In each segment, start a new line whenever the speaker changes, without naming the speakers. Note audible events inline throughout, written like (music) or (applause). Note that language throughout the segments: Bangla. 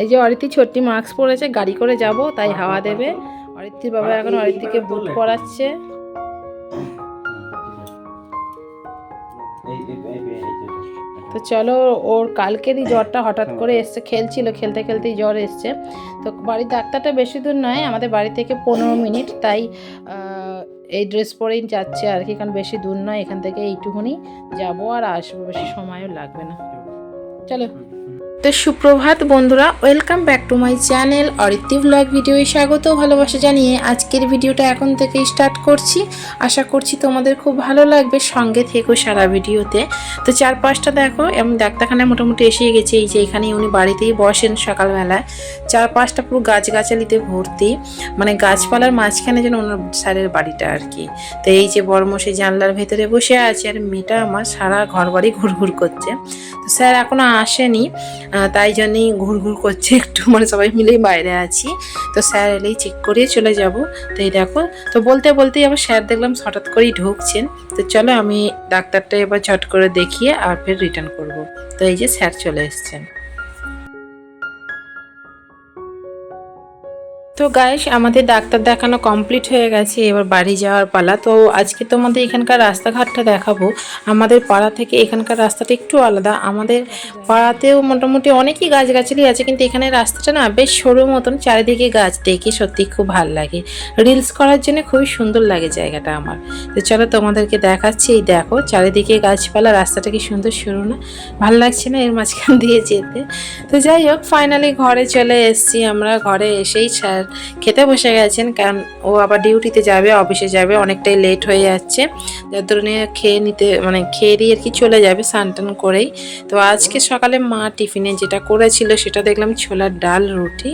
এই যে অরিতি ছোট্টি মাস্ক পরেছে গাড়ি করে যাব তাই হাওয়া দেবে। অরিতির বাবা এখন অরিতিকে বুট পরাচ্ছে তো চলো ওর কালকেরই জ্বরটা হঠাৎ করে এসছে খেলছিল খেলতে খেলতেই জ্বর এসছে। তো বাড়ির ডাক্তারটা বেশি দূর নয় আমাদের বাড়ি থেকে পনেরো মিনিট তাই এই ড্রেস পরেই যাচ্ছে আর কি কারণ বেশি দূর নয় এখান থেকে এইটুকুনি যাব আর আসব বেশি সময়ও লাগবে না। চলো। তো সুপ্রভাত বন্ধুরা welcome back to my channel Aritti blog ভিডিওয়ে স্বাগত ভালোবাসা জানিয়ে আজকের ভিডিওটা এখন থেকে স্টার্ট করছি। আশা করছি তোমাদের খুব ভালো লাগবে সঙ্গে থেকো সারা ভিডিওতে তো। চারপাশটা দেখো আমি ডাক্তারখানায় মোটামুটি এসে গেছি, এই যে এখানে উনি বাড়িতেই বসেন সকালবেলায়। চারপাশটা পুরো গাছগাছালিতে ভর্তি মানে গাছপালার মাঝখানে যেন ওনার স্যারের বাড়িটা আর কি। তো এই যে বড়মশাই জানলার ভেতরে বসে আছে, আর মেয়েটা আমার সারা ঘর বাড়ি ঘুরঘুর করছে। তো স্যার এখনও আসেনি তাই জন্যই ঘুরঘুর করছে একটু মানে সবাই মিলেই বাইরে আছি। তো স্যার এলেই চেক করিয়ে চলে যাব। তো এই দেখো, তো বলতে বলতেই আবার স্যার দেখলাম হঠাৎ করেই ঢুকছেন। তো চলো আমি ডাক্তারটা এবার চট করে দেখিয়ে আর ফের রিটার্ন করব। তো এই যে স্যার চলে এসছেন। তো গাইস আমাদের ডাক্তার দেখানো কমপ্লিট হয়ে গেছে, এবার বাড়ি যাওয়ার পালা। তো আজকে তোমাদের এখানকার রাস্তাঘাটটা দেখাবো। আমাদের পাড়া থেকে এখানকার রাস্তাটা একটু আলাদা। আমাদের পাড়াতেও মোটামুটি অনেকই গাছগাছালি আছে, কিন্তু এখানে রাস্তাটা না বেশ সরু মতন, চারিদিকে গাছ দেখে সত্যি খুব ভালো লাগে। রিলস করার জন্য খুবই সুন্দর লাগে জায়গাটা আমার। তো চলো তোমাদেরকে দেখাচ্ছি, এই দেখো, চারিদিকে গাছপালা, রাস্তাটা কি সুন্দর সরু না? ভালো লাগছে না এর মাঝখান দিয়ে যেতে? তো যাই হোক ফাইনালি ঘরে চলে এসেছি আমরা। ঘরে এসেই স্যার খেতে বসে গেছেন, কারণ ও আবার ডিউটিতে যাবে, অফিসে যাবে, অনেকটাই লেট হয়ে যাচ্ছে। যার ধরনের খেয়ে নিতে মানে খেয়ে দিয়ে আর কি চলে যাবে স্নান করেই। তো আজকে সকালে মা টিফিনে যেটা করেছিল সেটা দেখলাম ছোলার ডাল, রুটি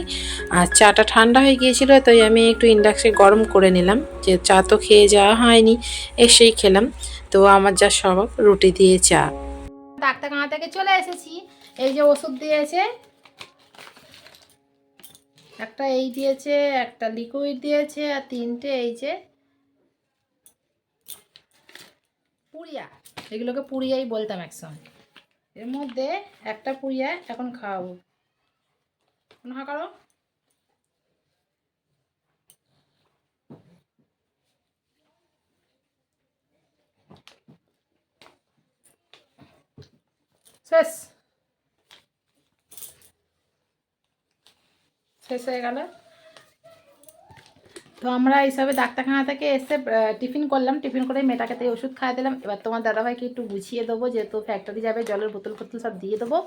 আর চাটা ঠান্ডা হয়ে গিয়েছিল, তাই আমি একটু ইন্ডাকশে গরম করে নিলাম। যে চা তো খেয়ে যাওয়া হয়নি, এসেই খেলাম। তো আমার যা স্বভাব, রুটি দিয়ে চা। ডাক্তারখানা থেকে চলে এসেছি। এই যে ওষুধ দিয়েছে একটা এই দিয়েছে, একটা লিকুইড দিয়েছে, আর তিনটে এই যে পুরিয়া। এগুলোকে পুরিয়াই বলতাম একসময় এর মধ্যে একটা পুরিয়া এখন খাওয়াবো। হা করো? শেষ। শেষ হয়ে গেল। তো আমরা এইসবে ডাক্তারখানা থেকে এসে টিফিন করলাম। টিফিন করে মেয়েটাকে তাই ওষুধ খাইয়ে দিলাম। এবার তোমার দাদাভাইকে একটু গুছিয়ে দেবো, যেহেতু ফ্যাক্টরি যাবে, জলের বোতল ফোতল সব দিয়ে দেবো।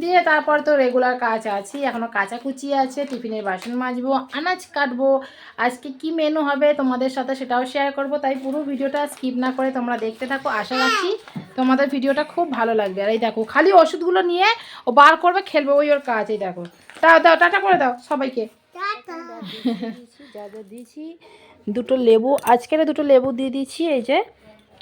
দিয়ে তারপর তো রেগুলার কাজ আছে। এখনও কাচাকুচি আছে, টিফিনের বাসন মাজবো, আনাজ কাটবো। আজকে কি মেনু হবে তোমাদের সাথে সেটাও শেয়ার করব। তাই পুরো ভিডিওটা স্কিপ না করে তোমরা দেখতে থাকো। আশা রাখছি তোমাদের ভিডিওটা খুব ভালো লাগবে। আর এই দেখো, খালি ওষুধগুলো নিয়ে ও বার করবে, খেলবে, ওই ওর কাজ। এই দেখো দাও দাও টাটা করে দাও সবাইকে। যা যা দিয়েছি দুটো লেবু আজকের দুটো লেবু দিয়ে দিচ্ছি এই যে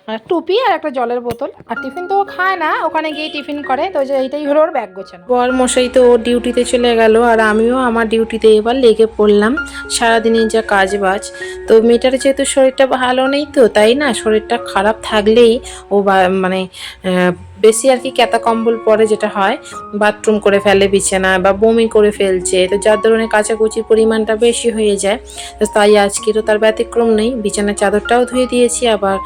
আর টুপি আর একটা জলের বোতল। আর টিফিন তো ও খায় না ওখানে গিয়ে টিফিন করে তো যে এইটাই হলো ওর ব্যাগ গোছানো। বর মশাই তো ওর ডিউটিতে চলে গেল আর আমিও আমার ডিউটিতে এবার লেগে পড়লাম। সারাদিনের যা কাজ বাজ তো মেয়েটার যেহেতু শরীরটা ভালো নেই তো তাই না শরীরটা খারাপ থাকলেই ও বা- মানে বেশি আর কি ক্যাতা কম্বল পরে যেটা হয় বাথরুম করে ফেলে বিছানা বা বমি করে ফেলছে তো যার ধরনের কাচাকুচির পরিমাণটা বেশি হয়ে যায় তো তাই আজকেরও তার ব্যতিক্রম নেই। বিছানার চাদরটাও ধুয়ে দিয়েছি আবার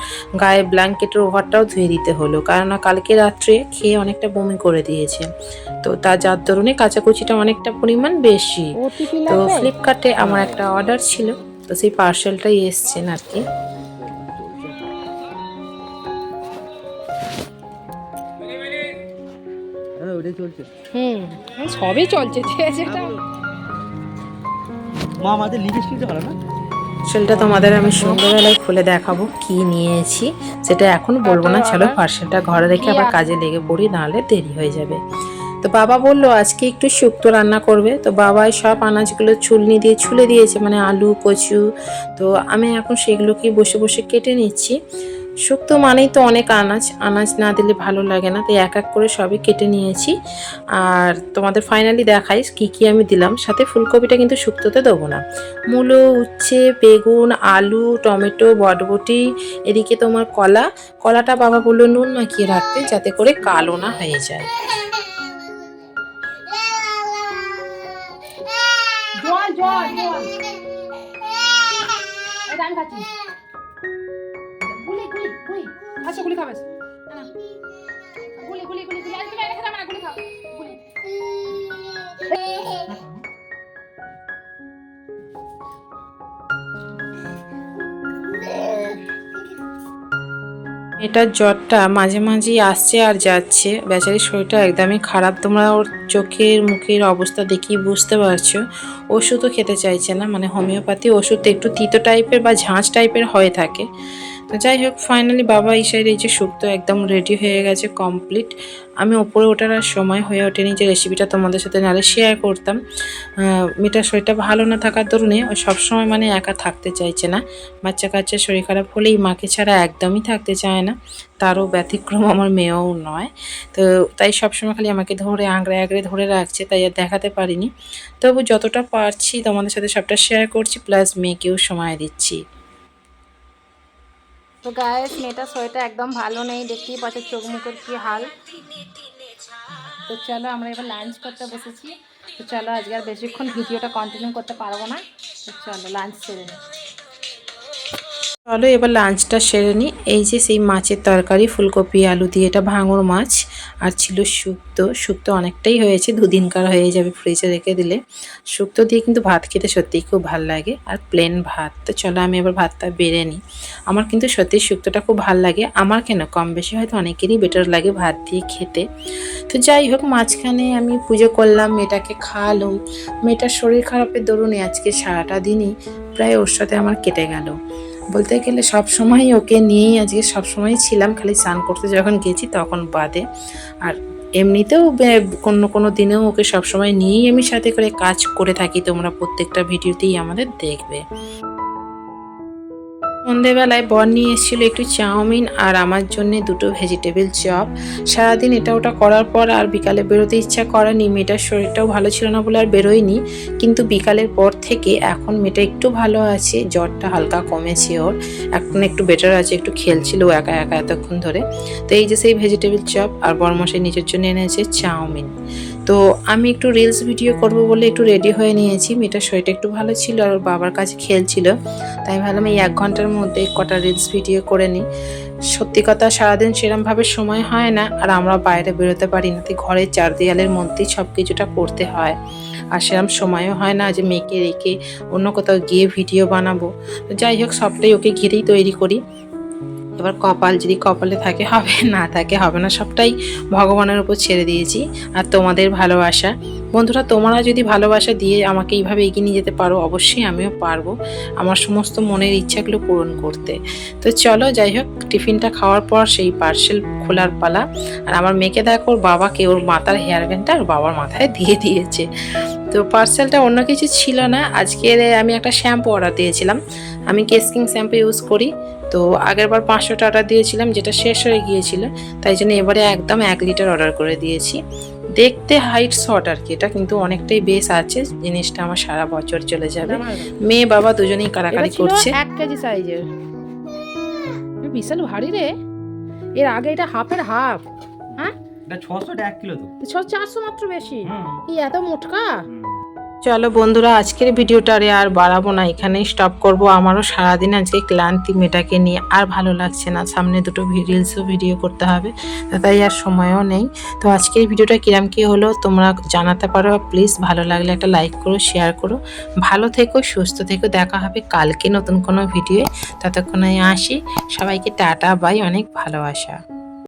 গায়ে ব্ল্যাঙ্কেটের ওভারটাও ধুয়ে দিতে হলো কারণ কালকে রাত্রে খেয়ে অনেকটা বমি করে দিয়েছে। তো তার যার দরুনে কাচাকুচিটা অনেকটা পরিমাণ বেশি। তো ফ্লিপকার্টে আমার একটা অর্ডার ছিল তো সেই পার্সেলটাই এসছেন আর কি।
হ্যাঁ চলছে।
হুম সবই চলছে ঠিক আছে।
মা আমাদের লিপস্টিক ভালো না?
পার্সেলটা তোমাদের আমি সন্ধ্যাবেলায় খুলে দেখাবো কি নিয়েছি। সেটা এখন বলব না চলো পার্সেলটা ঘরে রেখে আবার কাজে লেগে পড়ি নাহলে দেরি হয়ে যাবে। তো বাবা বলল আজকে একটু শুক্তো রান্না করবে। তো বাবাই সব আনাজগুলো ছুলনি দিয়ে ছুলে দিয়েছে মানে আলু কচু। তো আমি এখন সেগুলোকে বসে বসে কেটে নিচ্ছি। শুক্তো মানেই তো অনেক আনাজ আনাজ না দিলে ভালো লাগে না, তাই এক এক করে সবই কেটে নিয়েছি। আর তোমাদের ফাইনালি দেখাই কি কি আমি দিলাম, সাথে ফুলকপিটা কিন্তু শুক্তোতে দেবো না। মূলো, উচ্ছে, বেগুন, আলু, টমেটো, বটবটি, এদিকে তোমার কলা। কলাটা বাবা বলল, নুন মাখিয়ে রাখতে যাতে করে কালো না হয়ে যায়।
জল জল গুলি আচ্ছা গুলি খাবে। না, না। গুলি গুলি গুলি গুলি। তুমি এনে খেতে গুলি খাও। গুলি।
এটার জ্বরটা মাঝে মাঝেই আসছে আর যাচ্ছে। বেচারির শরীরটা একদমই খারাপ। তোমরা ওর চোখের মুখের অবস্থা দেখেই বুঝতে পারছ। ওষুধও খেতে চাইছে না। মানে হোমিওপ্যাথি ওষুধ একটু তিতো টাইপের বা ঝাঁঝ টাইপের হয়ে থাকে। তো যাই হোক ফাইনালি বাবা ইসাইর এই যে শুক্তো একদম রেডি হয়ে গেছে কমপ্লিট আমি ওপরে ওঠার আর সময় হয়ে ওঠেনি যে রেসিপিটা তোমাদের সাথে নাহলে শেয়ার করতাম। মেয়েটার শরীরটা ভালো না থাকার দরুনে ও সবসময় মানে একা থাকতে চাইছে না। বাচ্চা কাচ্চার শরীর খারাপ হলেই মাকে ছাড়া একদমই থাকতে চায় না। তারও ব্যতিক্রম আমার মেয়েও নয়। তো তাই সবসময় খালি আমাকে ধরে আঁকড়ে আঁকড়ে ধরে রাখছে, তাই আর দেখাতে পারিনি। তবু যতটা পারছি তোমাদের সাথে সবটা শেয়ার করছি প্লাস মেয়েকেও সময় দিচ্ছি।
তো গায়েস মেয়েটার শরীরটা একদম ভালো নেই, দেখতেই পাচ্ছে চোখ মুখের কি হাল। তো চলো আমরা এবার লাঞ্চ করতে বসেছি। তো চলো আজকে আর বেশিক্ষণ ভিডিওটা কন্টিনিউ করতে পারব না। তো চলো লাঞ্চ সেরে নিই
চলো এবার লাঞ্চটা সেরে নিই এই যে সেই মাছের তরকারি, ফুলকপি, আলু দিয়ে এটা ভাঙর মাছ আর ছিল শুক্তো। শুক্তো অনেকটাই হয়েছে, দুদিনকার হয়ে যাবে ফ্রিজে রেখে দিলে। শুক্তো দিয়ে কিন্তু ভাত খেতে সত্যিই খুব ভালো লাগে আর প্লেন ভাত। তো চলো আমি এবার ভাতটা বেড়ে নিই আমার কিন্তু সত্যি শুক্তোটা খুব ভালো লাগে। আমার কেন? কম বেশি হয়তো অনেকেরই বেটার লাগে ভাত দিয়ে খেতে। তো যাই হোক, মাঝখানে আমি পুজো করলাম, মেয়েটাকে খাওয়ালাম। মেয়েটার শরীর খারাপের দরুনে আজকে সারাটা দিনই প্রায় ওর সাথে আমার কেটে গেল। বলতে গেলে সব সময় ওকে নিয়েই আজকে সব সময় ছিলাম, খালি স্নান করতে যখন গেছি তখন বাদে। আর এমনিতেও কোনো কোনো দিনেও ওকে সব সময় নিয়েই আমি সাথে করে কাজ করে থাকি, তোমরা প্রত্যেকটা ভিডিওতেই আমাদের দেখবে। সন্ধেবেলায় বর নিয়ে এসেছিল একটু চাউমিন আর আমার জন্য দুটো ভেজিটেবল চপ সারাদিন এটা ওটা করার পর আর বিকালে বেরোতে ইচ্ছা করেনি। মেয়েটার শরীরটাও ভালো ছিল না বলে আর বেরোয়নি। কিন্তু বিকালের পর থেকে এখন মেয়েটা একটু ভালো আছে, জ্বরটা হালকা কমেছে ওর। এখন একটু বেটার আছে, একটু খেলছিল একা একা এতক্ষণ ধরে। তো এই যে সেই ভেজিটেবল চপ আর বরমশাই নিজের জন্য এনেছে চাউমিন। তো আমি একটু রিলস ভিডিও করব বলে একটু রেডি হয়ে নিয়েছি। মেয়েটার শরীরটা একটু ভালো ছিল আর বাবার কাছে খেলছিল। তাই ভাবলাম এই এক ঘণ্টার মধ্যে কটা রিলস ভিডিও করে নিই। সত্যি কথা সারাদিন সেরমভাবে সময় হয় না, আর আমরা বাইরে বেরোতে পারি না। তাই ঘরের চার দেয়ালের মধ্যেই সব কিছুটা করতে হয়। আর সেরম সময়ও হয় না যে মেয়েকে রেখে অন্য কোথাও গিয়ে ভিডিও বানাবো। যাই হোক, সবটাই ওকে ঘিরেই তৈরি করি। এবার কপাল যদি কপালে থাকে, হবে না থাকে, হবে না, সবটাই ভগবানের উপর ছেড়ে দিয়েছি। আর তোমাদের ভালোবাসা। বন্ধুরা, তোমরা যদি ভালোবাসা দিয়ে আমাকে এইভাবে এগিয়ে নিয়ে যেতে পারো, অবশ্যই আমিও পারব আমার সমস্ত মনের ইচ্ছাগুলো পূরণ করতে। তো চলো, যাই হোক, টিফিনটা খাওয়ার পর সেই পার্সেল খোলার পালা। আর আমার মেয়েকে দেখো, ওর বাবাকে, ওর মাথার হেয়ার ব্যান্ডটা ওর বাবার মাথায় (laughs) দিয়ে দিয়েছে। তো পার্সেলটা অন্য কিছু ছিল না। আজকে আমি একটা শ্যাম্পু অর্ডার দিয়েছিলাম। আমি কেসকিং শ্যাম্পু ইউজ করি। তো আগেরবার পাঁচশোটা অর্ডার দিয়েছিলাম, যেটা শেষ হয়ে গিয়েছিল। তাই জন্য এবারে একদম এক লিটার অর্ডার করে দিয়েছি। দেখতে হাইট শর্ট আর কি এটা কিন্তু অনেকটাই বেশ আছে জিনিসটা আমার সারা বছর চলে যাবে। মেয়ে বাবা দুজনেই কারাকারি করছে।
এক কেজি সাইজের বিশাল ভারী রে। এর আগে এটা হাফের হাফ
এটা ছশো এক কিলো তো।
ছ চারশো মাত্র বেশি।
এই
কি এত মোটকা?
চলো বন্ধুরা, আজকের ভিডিওটা আরে বাড়াবো না। এখানেই স্টপ করব। আমারও সারাদিন আজকে ক্লান্তি মেয়েটাকে নিয়ে আর ভালো লাগছে না। সামনে দুটো রিলসও ভিডিও করতে হবে তাই আর সময়ও নেই। তো আজকের ভিডিওটা কিরাম কি হলো তোমরা জানাতে পারো। প্লিজ ভালো লাগলে একটা লাইক করো শেয়ার করো। ভালো থেকো, সুস্থ থেকো। দেখা হবে কালকে নতুন কোনো ভিডিও ততক্ষণে আসি। সবাইকে টাটা বাই অনেক ভালোবাসা।